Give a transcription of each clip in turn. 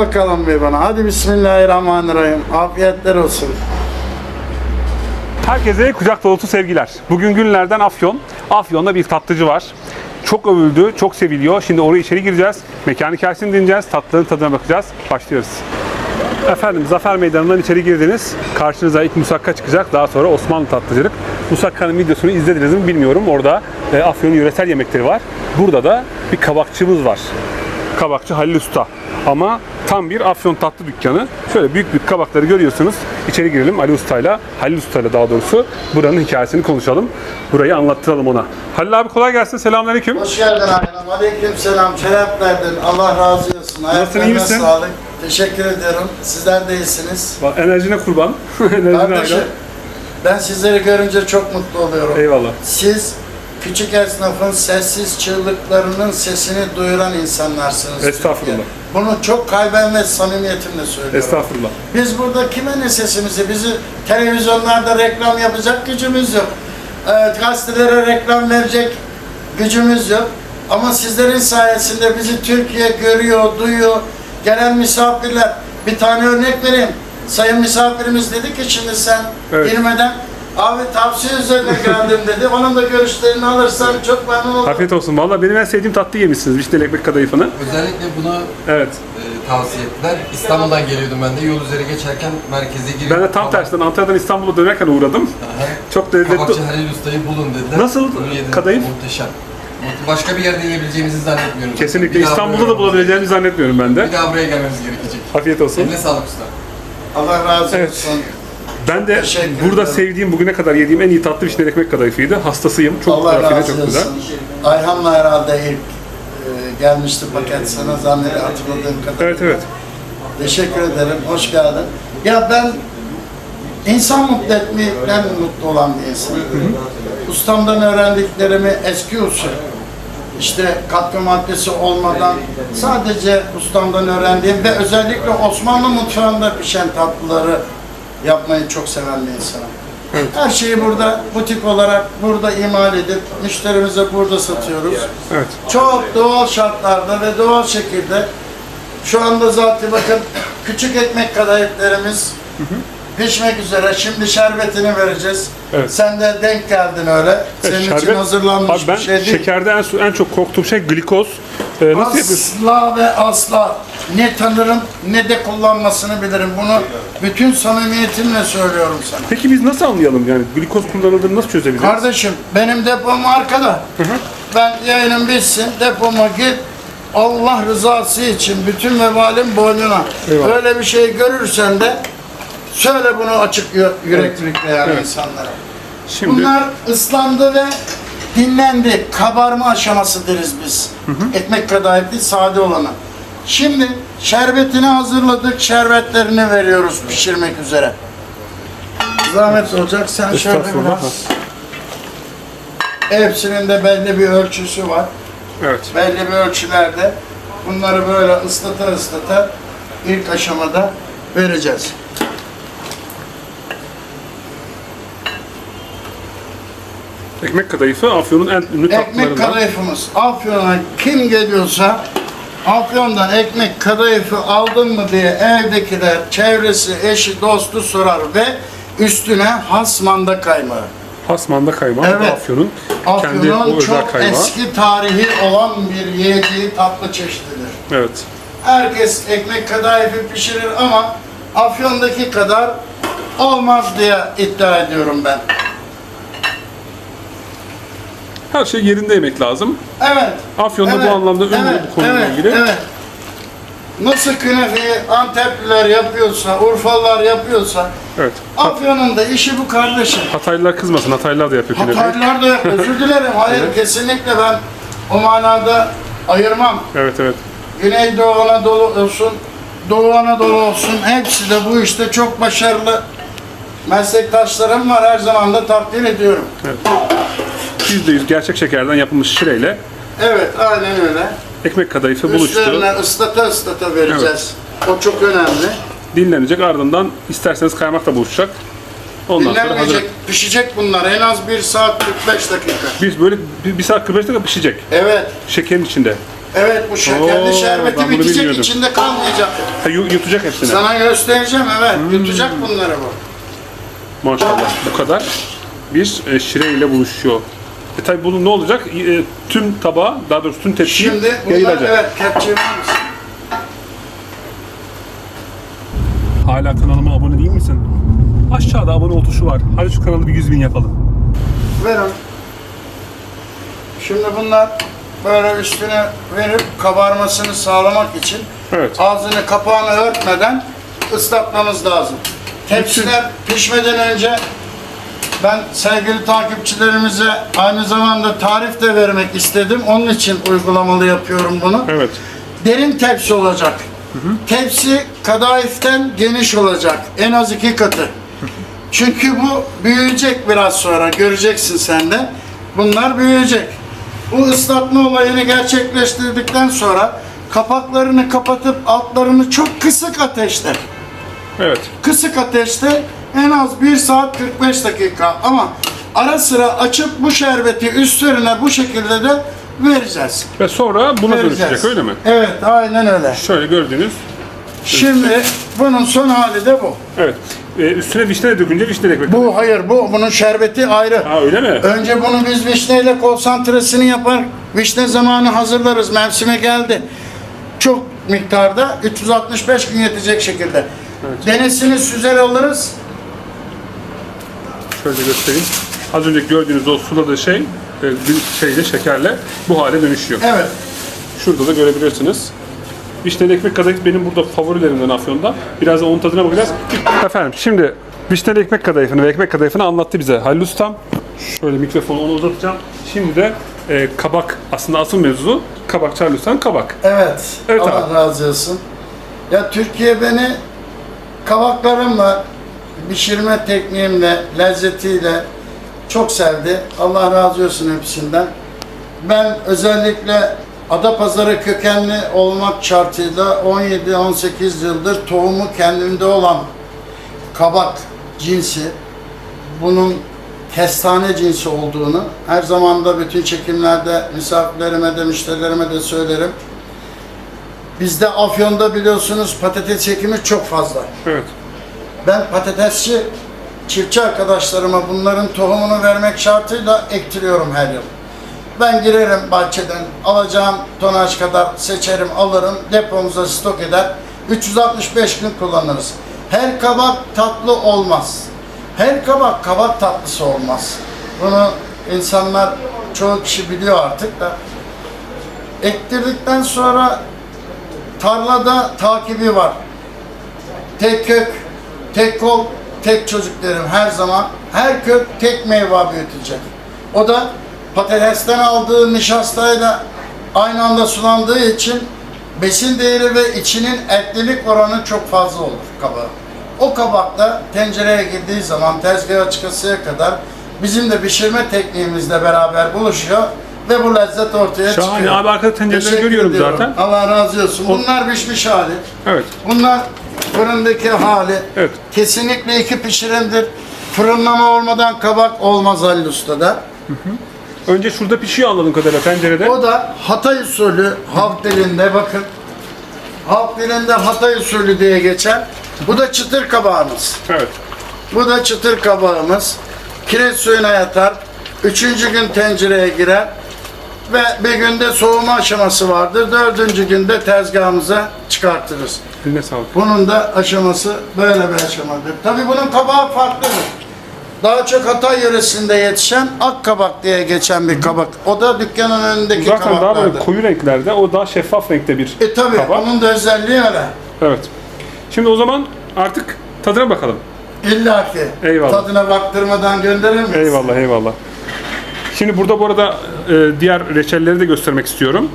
Bakalım bir bana. Hadi Bismillahirrahmanirrahim. Afiyetler olsun. Herkese kucak dolusu sevgiler. Bugün günlerden Afyon. Afyon'da bir tatlıcı var. Çok övüldü, çok seviliyor. Şimdi oraya içeri gireceğiz. Mekanı hikayesini dinleyeceğiz. Tatlıların tadına bakacağız. Başlıyoruz. Efendim Zafer Meydanı'ndan içeri girdiniz. Karşınıza ilk musakka çıkacak. Daha sonra Osmanlı tatlıcılık. Musakka'nın videosunu izlediniz mi bilmiyorum. Orada e, Afyon'un yöresel yemekleri var. Burada da bir kabakçımız var. Kabakçı Halil Usta. Ama tam bir Afyon tatlı dükkanı. Şöyle büyük büyük kabakları görüyorsunuz. İçeri girelim Ali Usta'yla, Halil Usta'yla daha doğrusu buranın hikayesini konuşalım. Burayı anlattıralım ona. Halil abi kolay gelsin. Selamünaleyküm. Hoş geldin Ayhan'ım. Aleyküm selam. Şeref verdin. Allah razı olsun. Ayaklarına iyi misin? sağlık. Teşekkür ediyorum. Sizler de iyisiniz. Bak, Enerjine kurban. Enerjine Kardeşim, hayran. ben sizleri görünce çok mutlu oluyorum. Eyvallah. Siz küçük esnafın sessiz çığlıklarının sesini duyuran insanlarsınız. Estağfurullah. Türkiye. Bunu çok kalben ve samimiyetimle söylüyorum. Estağfurullah. Biz burada kime ne sesimizi, bizi televizyonlarda reklam yapacak gücümüz yok. Ee, gazetelere reklam verecek gücümüz yok. Ama sizlerin sayesinde bizi Türkiye görüyor, duyuyor. Gelen misafirler, bir tane örnek vereyim. Sayın misafirimiz dedi ki şimdi sen Evet. girmeden abi tavsiye üzerine geldim dedi. Onun da görüşlerini alırsam çok memnun olurum. Afiyet olsun. Valla benim en sevdiğim tatlı yemişsiniz. Vişneli ekmek kadayıfını. Özellikle bunu Evet. e, tavsiye ettiler. İstanbul'dan geliyordum ben de. Yol üzeri geçerken merkeze girip... Ben de tam tersinden Antalya'dan İstanbul'a dönerken uğradım. Çok lezzetli. Kabakçı Halil Usta'yı bulun dediler. Nasıl Bunu yedim. kadayıf? Muhteşem. Başka bir yerde yiyebileceğimizi zannetmiyorum. Kesinlikle Bir daha İstanbul'da da bulabileceğimi zannetmiyorum ben de. Bir daha buraya gelmemiz gerekecek. Afiyet olsun. Eline sağlık usta. Allah razı Evet. Olsun. Ben de Teşekkür burada ederim. sevdiğim, bugüne kadar yediğim en iyi tatlı vişneli ekmek kadayıfıydı. Hastasıyım. Çok Allah rafine, razı çok olsun. güzel. Ayhan'la herhalde ilk e, gelmişti paket sana zannediyorum hatırladığım kadarıyla. Evet evet. Teşekkür ederim, hoş geldin. Ya ben insan mutlu etmekten mutlu olan bir insanım. Ustamdan öğrendiklerimi eski usul, işte katkı maddesi olmadan sadece ustamdan öğrendiğim ve özellikle Osmanlı mutfağında pişen tatlıları yapmayı çok seven bir insanım. Her şeyi burada butik olarak burada imal edip müşterimize burada satıyoruz. Evet. Çok doğal şartlarda ve doğal şekilde şu anda zaten bakın küçük ekmek kadayıflarımız pişmek üzere. Şimdi şerbetini vereceğiz. Evet. Sen de denk geldin öyle. Senin için Şerbet- hazırlanmış Abi ben bir şey değil. şekerde en, en çok korktuğum şey glikoz. Ee, nasıl yapıyorsun? Asla ve asla ne tanırım ne de kullanmasını bilirim. Bunu bütün samimiyetimle söylüyorum sana. Peki biz nasıl anlayalım yani glikoz kullanıldığını nasıl çözebiliriz? Kardeşim benim depom arkada. Ben yayınım bitsin depoma git. Allah rızası için bütün vebalin boynuna. Eyvallah. Böyle bir şey görürsen de söyle bunu açık yü- yüreklilikle yani insanlara. Şimdi Bunlar ıslandı ve dinlendi. Kabarma aşaması deriz biz. Ekmek kadayıfı sade olanı. Şimdi şerbetini hazırladık. Şerbetlerini veriyoruz pişirmek üzere. Zahmet olacak. Sen şöyle biraz. Hepsinin de belli bir ölçüsü var. evet. Belli bir ölçülerde bunları böyle ıslata ıslata ilk aşamada vereceğiz. Ekmek kadayıfı Afyon'un en ünlü Ekmek tatlılarından. kadayıfımız. Afyon'a kim geliyorsa Afyon'dan ekmek kadayıfı aldın mı diye evdekiler, çevresi, eşi, dostu sorar ve üstüne has manda kaymağı. Hasmanda kaymağı. Evet. Afyon'un kendi Afyon'un özel çok kaymağı. eski tarihi olan bir yiyeceği tatlı çeşididir. Evet. Herkes ekmek kadayıfı pişirir ama Afyon'daki kadar olmaz diye iddia ediyorum ben. Her şey yerinde yemek lazım. Evet. Afyon'da bu anlamda ünlü bu konuyla evet, ilgili. Evet. Nasıl künefeyi Antepliler yapıyorsa, Urfalılar yapıyorsa, Evet. Afyon'un da işi bu kardeşim. Hataylılar kızmasın. Hataylılar da yapıyor künefe. Hataylılar da yapıyor. Özür dilerim. Hayır, kesinlikle ben o manada ayırmam. Evet evet. Güneydoğu Anadolu olsun, Doğu Anadolu olsun hepsi de bu işte çok başarılı meslektaşlarım var. Her zaman da takdir ediyorum. %100 gerçek şekerden yapılmış şireyle Evet, aynen öyle. ekmek kadayıfı buluştu. Üstlerine ıslata ıslata vereceğiz. O çok önemli. Dinlenecek ardından isterseniz kaymak da buluşacak. Ondan sonra hazır. Dinlenmeyecek, pişecek bunlar. En az 1 saat 45 dakika. Biz böyle bir, bir saat 45 dakika pişecek. Evet, Şekerin içinde. Evet bu şekerli Oo, şerbeti bunu bitecek bilmiyordum. içinde kalmayacak. Ha, yu- yutacak hepsini. Sana göstereceğim evet Hmm. yutacak bunları bu. Maşallah bu kadar bir e, şire ile buluşuyor. E tabi bunun ne olacak? E, tüm tabağa, daha doğrusu tüm tepsiye Şimdi bunlar yayılacak. evet kepçe var mısın? Hala kanalıma abone değil misin? Aşağıda abone ol tuşu var. Hadi şu kanalı bir 100 bin yapalım. Verin. Şimdi bunlar böyle üstüne verip kabarmasını sağlamak için Evet. ağzını kapağını örtmeden ıslatmamız lazım. Tepsiler pişmeden önce ben sevgili takipçilerimize aynı zamanda tarif de vermek istedim. Onun için uygulamalı yapıyorum bunu. Evet. Derin tepsi olacak. Tepsi kadayıften geniş olacak. En az iki katı. Çünkü bu büyüyecek biraz sonra. Göreceksin sen de. Bunlar büyüyecek. Bu ıslatma olayını gerçekleştirdikten sonra kapaklarını kapatıp altlarını çok kısık ateşte Evet. kısık ateşte en az 1 saat 45 dakika ama ara sıra açıp bu şerbeti üstlerine bu şekilde de vereceğiz. Ve sonra buna Vereceğiz. dönüşecek öyle mi? Evet, aynen öyle. Şöyle gördüğünüz. Şimdi bunun son hali de bu. Evet. E, üstüne vişne de dökünce vişne de ekmek. Bu hayır, bu bunun şerbeti ayrı. Ha öyle mi? Önce bunu biz vişneyle konsantresini yapar. Vişne zamanı hazırlarız. Mevsime geldi. Çok miktarda 365 gün yetecek şekilde. Denesini süzer alırız. Şöyle göstereyim. Az önce gördüğünüz o suladığı şey e, bir şeyle şekerle bu hale dönüşüyor. Evet. Şurada da görebilirsiniz. Vişneli ekmek kadayıf benim burada favorilerimden Afyon'da. Biraz da onun tadına bakacağız. Efendim şimdi vişneli ekmek kadayıfını ve ekmek kadayıfını anlattı bize Halil Ustam. Şöyle mikrofonu ona uzatacağım. Şimdi de e, kabak aslında asıl mevzu kabak Charlie Ustam kabak. Evet. Evet Allah abi. razı olsun. Ya Türkiye beni kavaklarımla, pişirme tekniğimle, lezzetiyle çok sevdi. Allah razı olsun hepsinden. Ben özellikle Adapazarı kökenli olmak şartıyla 17-18 yıldır tohumu kendimde olan kabak cinsi bunun kestane cinsi olduğunu her zaman da bütün çekimlerde misafirlerime de müşterilerime de söylerim. Bizde Afyon'da biliyorsunuz patates çekimi çok fazla. Evet. Ben patatesçi çiftçi arkadaşlarıma bunların tohumunu vermek şartıyla ektiriyorum her yıl. Ben girerim bahçeden, alacağım tonaj kadar seçerim, alırım, depomuza stok eder. 365 gün kullanırız. Her kabak tatlı olmaz. Her kabak kabak tatlısı olmaz. Bunu insanlar çoğu kişi biliyor artık da. Ektirdikten sonra tarlada takibi var. Tek kök, tek kol, tek çocuk derim her zaman. Her kök tek meyve büyütecek. O da patatesten aldığı nişastayla aynı anda sulandığı için besin değeri ve içinin etlilik oranı çok fazla olur kabağı. O kabak da tencereye girdiği zaman tezgaha çıkasıya kadar bizim de pişirme tekniğimizle beraber buluşuyor ve bu lezzet ortaya Şahane. çıkıyor. Abi arkada tencereleri Teşekkür görüyorum ediyorum. zaten. Allah razı olsun. Bunlar pişmiş hali. Evet. Bunlar fırındaki hali. Evet. Kesinlikle iki pişirimdir. Fırınlama olmadan kabak olmaz Halil Usta'da. Önce şurada pişiyor anladığım kadarıyla tencerede. O da Hatay usulü halk dilinde bakın. Halk dilinde Hatay usulü diye geçer. Bu da çıtır kabağımız. Evet. Bu da çıtır kabağımız. Kireç suyuna yatar. Üçüncü gün tencereye girer. Ve bir günde soğuma aşaması vardır. Dördüncü günde tezgahımıza çıkartırız. Eline sağlık. Bunun da aşaması böyle bir aşamadır. Tabii bunun kabağı farklıdır. Daha çok Hatay yöresinde yetişen ak kabak diye geçen bir kabak. O da dükkanın önündeki Zaten daha böyle kabaklardır. koyu renklerde, o daha şeffaf renkte bir E tabii kabak. onun da özelliği öyle. Evet. Şimdi o zaman artık tadına bakalım. İlla ki. Eyvallah. Tadına baktırmadan gönderir miyiz? Eyvallah eyvallah. Şimdi burada bu arada e, diğer reçelleri de göstermek istiyorum.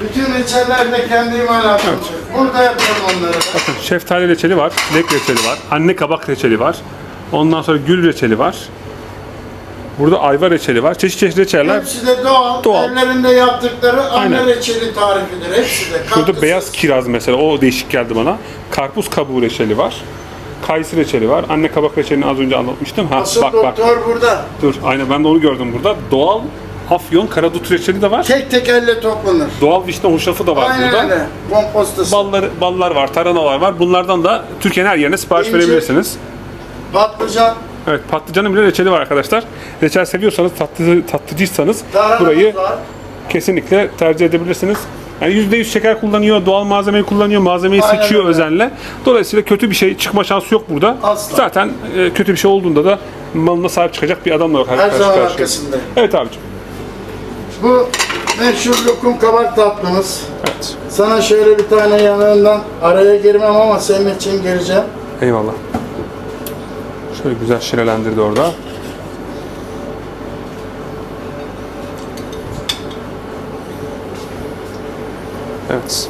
Bütün reçeller de kendi imalatım. Burada yapıyorum onları. Bakın şeftali reçeli var, lek reçeli var, anne kabak reçeli var. Ondan sonra gül reçeli var. Burada ayva reçeli var. Çeşit çeşit reçeller. Hepsi de doğal. Doğal. Ellerinde yaptıkları anne Aynen. reçeli tarifidir. Hepsi de. Şurada katkısız. beyaz kiraz mesela o değişik geldi bana. Karpuz kabuğu reçeli var. Kayısı reçeli var. Anne kabak reçelini az önce anlatmıştım. Ha Asıl bak bak. doktor burada. Dur aynen ben de onu gördüm burada. Doğal Afyon karadut reçeli de var. Tek tek elle toplanır. Doğal vişne hoşafı da var Aynen burada. öyle. Kompostası. Ballar, ballar var, tarhanalar var. Bunlardan da Türkiye'nin her yerine sipariş İncir. verebilirsiniz. Patlıcan. Evet, patlıcanın bile reçeli var arkadaşlar. Reçel seviyorsanız, tatlı, tatlıcıysanız burayı var. kesinlikle tercih edebilirsiniz. Yani %100 şeker kullanıyor, doğal malzemeyi kullanıyor, malzemeyi Aynen seçiyor öyle. özenle. Dolayısıyla kötü bir şey çıkma şansı yok burada. Asla. Zaten e, kötü bir şey olduğunda da malına sahip çıkacak bir adamla Her karşı zaman arkasındayım. Evet abicim. Bu meşhur lokum kabak tatlımız. Evet. Sana şöyle bir tane yanından araya girmem ama senin için gireceğim. Eyvallah. Şöyle güzel şirelendirdi orada. Evet.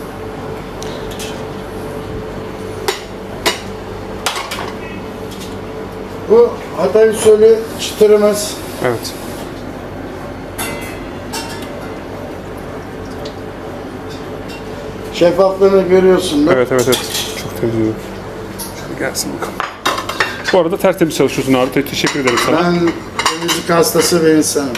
Bu Hatay usulü çıtırımız. Evet. Şeffaflığını görüyorsun. Evet evet evet. Çok temiz. oluyor. Şöyle gelsin bakalım. Bu arada tertemiz çalışıyorsun abi. Te- Teşekkür ederim sana. Ben müzik hastası bir insanım.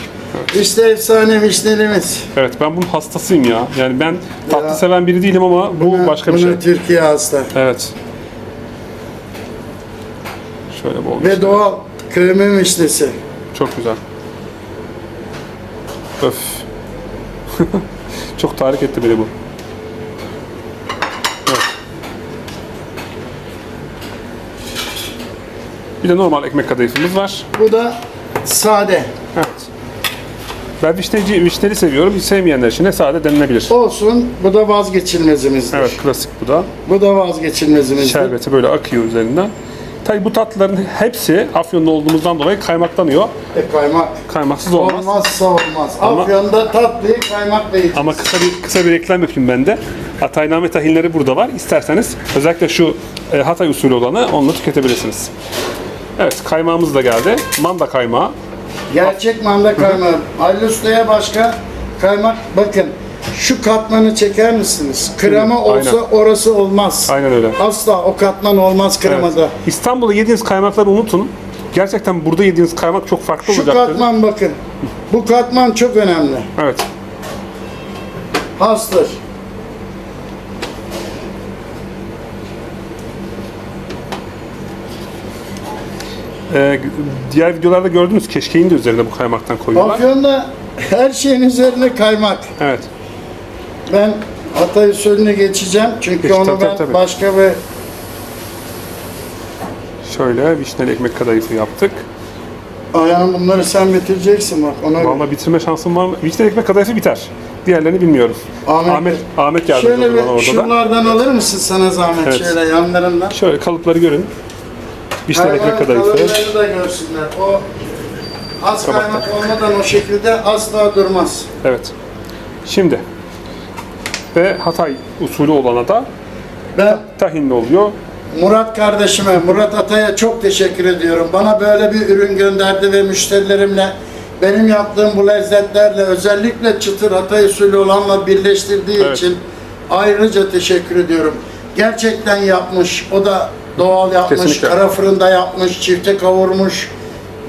İşte efsane vişnelimiz. Evet ben bunun hastasıyım ya. Yani ben tatlı Ya. seven biri değilim ama bu başka bir şey. Bunu Türkiye hasta. Evet. Şöyle bol. Ve doğal köyümün vişnesi. Çok güzel. Öf. Çok tahrik etti beni bu. Evet. Bir de normal ekmek kadayıfımız var. Bu da sade. Evet. Ben vişneci, vişneli seviyorum. Sevmeyenler için de sade denilebilir. Olsun. Bu da vazgeçilmezimizdir. Evet klasik bu da. Bu da vazgeçilmezimizdir. Şerbeti böyle akıyor üzerinden. Tabi bu tatlıların hepsi Afyon'da olduğumuzdan dolayı kaymaklanıyor. E, kaymak. Kaymaksız olmaz. Olmazsa olmaz. Ama- Afyon'da tatlıyı kaymakla yiyeceğiz. Ama kısa bir kısa bir reklam yapayım ben de. Hatayname tahinleri burada var. İsterseniz özellikle şu e, Hatay usulü olanı onunla tüketebilirsiniz. Evet kaymağımız da geldi. Manda kaymağı. Gerçek manda kaymağı. Ali Usta'ya başka kaymak bakın. Şu katmanı çeker misiniz? Krema olsa Aynen. orası olmaz. Aynen öyle. Asla o katman olmaz Evet. kremada. İstanbul'da yediğiniz kaymakları unutun. Gerçekten burada yediğiniz kaymak çok farklı Şu olacaktır. katman bakın. Bu katman çok önemli. Evet. Hastır. Ee, diğer videolarda gördünüz keşkeğin de üzerine bu kaymaktan koyuyorlar. Afyon'da her şeyin üzerine kaymak. Evet. Ben Hatay usulünü geçeceğim. Çünkü Geç, onu tabii, ben tabii, başka bir Şöyle vişneli ekmek kadayıfı yaptık. ayağım bunları sen bitireceksin bak ona. Vallahi bitirme şansım var mı? Vişneli ekmek kadayıfı biter. Diğerlerini bilmiyorum. Ahmet- Ahmet Ahmet yardımcı Şöyle bir orada da. şunlardan alır mısın sana zahmet Evet. şöyle yanlarından. Şöyle kalıpları görün. Vişneli ekmek kadayıfı. kalınlarını da görsünler. O az kaymak olmadan o şekilde asla durmaz. Evet. Şimdi ve Hatay usulü olana da Ben tahinli oluyor. Murat kardeşime, Murat Atay'a çok teşekkür ediyorum. Bana böyle bir ürün gönderdi ve müşterilerimle benim yaptığım bu lezzetlerle özellikle çıtır Hatay usulü olanla birleştirdiği Evet. için ayrıca teşekkür ediyorum. Gerçekten yapmış. O da doğal yapmış, Kesinlikle. kara fırında yapmış, çifte kavurmuş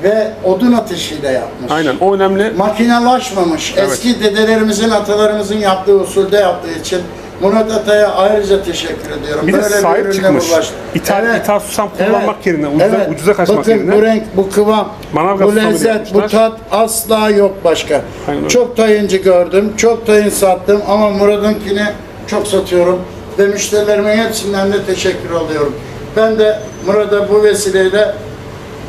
ve odun ateşiyle yapmış. Aynen o önemli. Makinalaşmamış. Evet. Eski dedelerimizin, atalarımızın yaptığı usulde yaptığı için Murat Atay'a ayrıca teşekkür ediyorum. Bir de Böyle sahip ürünle çıkmış. ulaştı. İthal, ithal susam kullanmak yerine, ucuza, evet. ucuza kaçmak Bakın, yerine. bu renk, bu kıvam, Manavgat bu lezzet, bu tat asla yok başka. Aynen. Çok tayıncı gördüm, çok tayin sattım ama Murat'ınkini çok satıyorum ve müşterilerimin hepsinden de teşekkür alıyorum. Ben de Murat'a bu vesileyle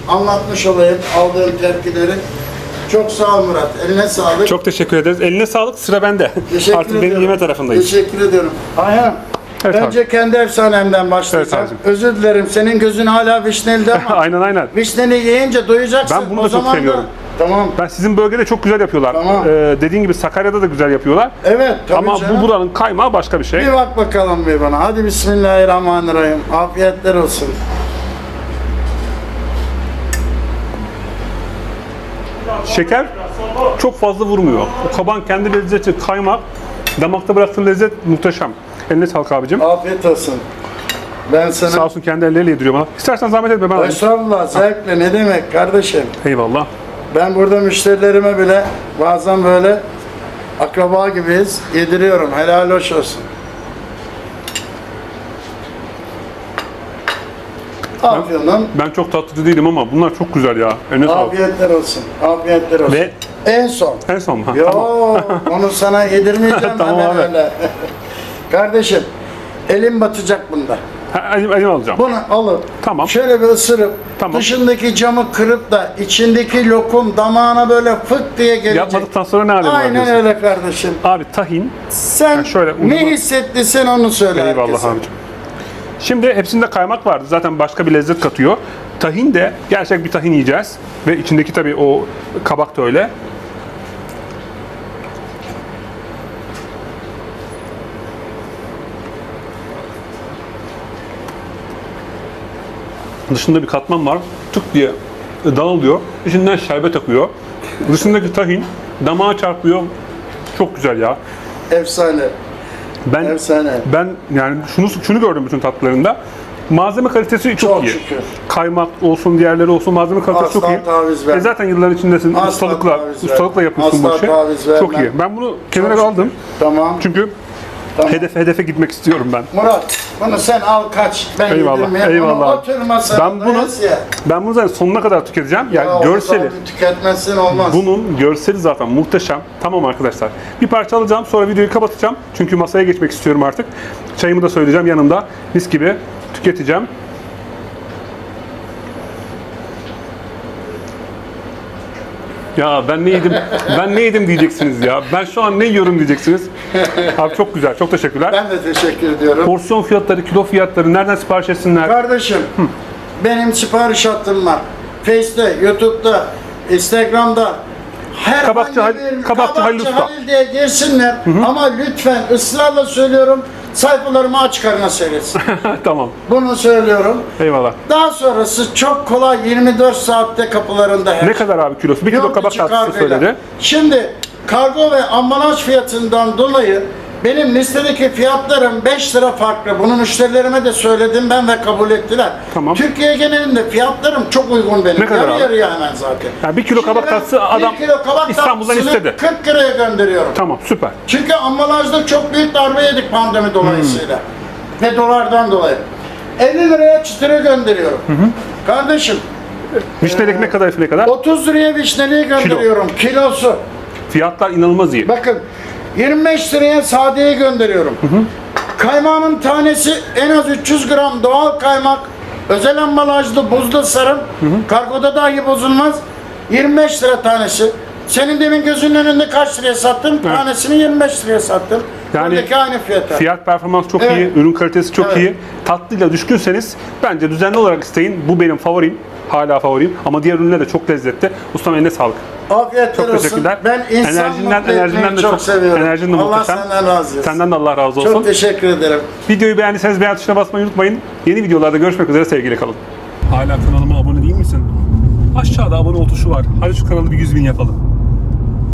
anlatmış olayım aldığım tepkileri. Çok sağ ol Murat, eline sağlık. Çok teşekkür ederiz. Eline sağlık. Sıra bende. Teşekkür Artık ediyorum. benim yeme tarafındayım. Teşekkür ediyorum. Ayhan, Evet önce kendi efsanemden başlayacağım. Evet abicim. Özür dilerim, senin gözün hala vişnelide ama aynen aynen. vişneni yiyince doyacaksın. Ben bunu O da çok zaman seviyorum. Tamam. Ben sizin bölgede çok güzel yapıyorlar. Tamam. Ee, dediğin gibi Sakarya'da da güzel yapıyorlar. Evet, tabii Ama canım. bu buranın kaymağı başka bir şey. Bir bak bakalım bir bana. Hadi Bismillahirrahmanirrahim. Afiyetler olsun. Şeker çok fazla vurmuyor. O kaban kendi lezzeti, kaymak, damakta bıraktığı lezzet muhteşem. Eline sağlık abicim. Afiyet olsun. Ben sana... Sağ olsun kendi elleriyle yediriyor bana. İstersen zahmet etme ben alayım. Estağfurullah, zevkle ne demek kardeşim. Eyvallah. Ben burada müşterilerime bile bazen böyle akraba gibiyiz. Yediriyorum. Helal hoş olsun. Afiyonun Ben çok tatlıcı değilim ama bunlar çok güzel ya. Eline sağlık. afiyetler olsun. Afiyetler olsun. Ve En son. en son ha, Yo, onu sana yedirmeyeceğim Tamam hemen abi. öyle. Kardeşim, elim batacak bunda. Ha, elim, elim alacağım. Bunu alıp Tamam. şöyle bir ısırıp Tamam. dışındaki camı kırıp da içindeki lokum damağına böyle fık diye gelecek. Yapmadıktan sonra ne var Aynen diyorsun? öyle kardeşim. Abi tahin. Sen Ha, şöyle ne ucuna- hissettiysen onu söyle Eyvallah herkese. abicim. Şimdi hepsinde kaymak vardı. Zaten başka bir lezzet katıyor. Tahin de gerçek bir tahin yiyeceğiz. Ve içindeki tabii o kabak da öyle. Dışında bir katman var. Tık diye dağılıyor. İçinden şerbet akıyor. Dışındaki tahin damağa çarpıyor. Çok güzel ya. Efsane. Ben Efsane. ben yani şunu şunu gördüm bütün tatlılarında. Malzeme kalitesi çok, Çok iyi. şükür. Kaymak olsun, diğerleri olsun malzeme kalitesi Asla çok iyi. taviz vermem. E zaten yıllar içindesin. Asla ustalıkla, taviz ustalıkla yapıyorsun bu Asla işi. taviz vermem. Çok iyi. Ben bunu kenara Çok aldım. Tamam. Çünkü Tamam. hedefe hedefe gitmek istiyorum ben. Murat, bunu sen al kaç. Ben Eyvallah, yedirmeyeyim. eyvallah. Bunu. Ben bunu ye. ben bunu zaten sonuna kadar tüketeceğim. Yani Ya, görseli Tüketmezsin olmaz. Bunun görseli zaten muhteşem. Tamam arkadaşlar. Bir parça alacağım sonra videoyu kapatacağım. Çünkü masaya geçmek istiyorum artık. Çayımı da söyleyeceğim yanımda. Mis gibi tüketeceğim. Ya ben ne yedim? ben ne yedim diyeceksiniz ya. Ben şu an ne yiyorum diyeceksiniz. Abi çok güzel. Çok teşekkürler. Ben de teşekkür ediyorum. Porsiyon fiyatları, kilo fiyatları nereden sipariş etsinler? Kardeşim, benim sipariş hattım var. Face'te, YouTube'da, Instagram'da. Her Kabakçı Hal- Kabakçı Halil Usta. diye girsinler. Ama lütfen ısrarla söylüyorum. Sayfalarımı aç karına seyretsin. tamam. Bunu söylüyorum. Eyvallah. Daha sonrası çok kolay 24 saatte kapılarında her Ne kadar abi kilosu? Bir kilo Yurt kabak içi tatlısı kargıyla. söyledi. Şimdi kargo ve ambalaj fiyatından dolayı benim listedeki fiyatlarım 5 lira farklı. Bunu müşterilerime de söyledim ben ve kabul ettiler. Tamam. Türkiye genelinde fiyatlarım çok uygun benim. Ne kadar Yarı abi? yarıya hemen zaten. Yani bir kilo Şimdi kabak ben tatlısı adam bir kilo kabak İstanbul'dan tatlısını istedi. 40 liraya gönderiyorum. Tamam süper. Çünkü ambalajda çok büyük darbe yedik pandemi dolayısıyla. Ve dolardan dolayı. 50 liraya çıtırı gönderiyorum. Kardeşim Vişnelik ne kadar ne kadar? 30 liraya vişneliği gönderiyorum. Kilosu. Fiyatlar inanılmaz iyi. Bakın 25 liraya sadeyi gönderiyorum. Kaymağımın tanesi en az 300 gram doğal kaymak. Özel ambalajlı buzlu sarım. Kargoda dahi bozulmaz. 25 lira tanesi. Senin demin gözünün önünde kaç liraya sattım? Tanesini 25 liraya sattım. Yani Buradaki aynı fiyata. Fiyat performans çok Evet. iyi, ürün kalitesi çok Evet. iyi. Tatlıyla düşkünseniz bence düzenli olarak isteyin. Bu benim favorim. Hala favorim. Ama diğer ürünler de çok lezzetli. Ustam eline sağlık. Afiyetler Çok olsun. teşekkürler. Ben insan Enerjinden- enerjinden de çok, çok- seviyorum. enerjin de Allah muhteşem. senden razı olsun. Senden de Allah razı olsun. Çok teşekkür ederim. Videoyu beğendiyseniz beğen tuşuna basmayı unutmayın. Yeni videolarda görüşmek üzere. Sevgiyle kalın. Hala kanalıma abone değil misin? Aşağıda abone ol tuşu var. Hadi şu kanalı bir 100 bin yapalım.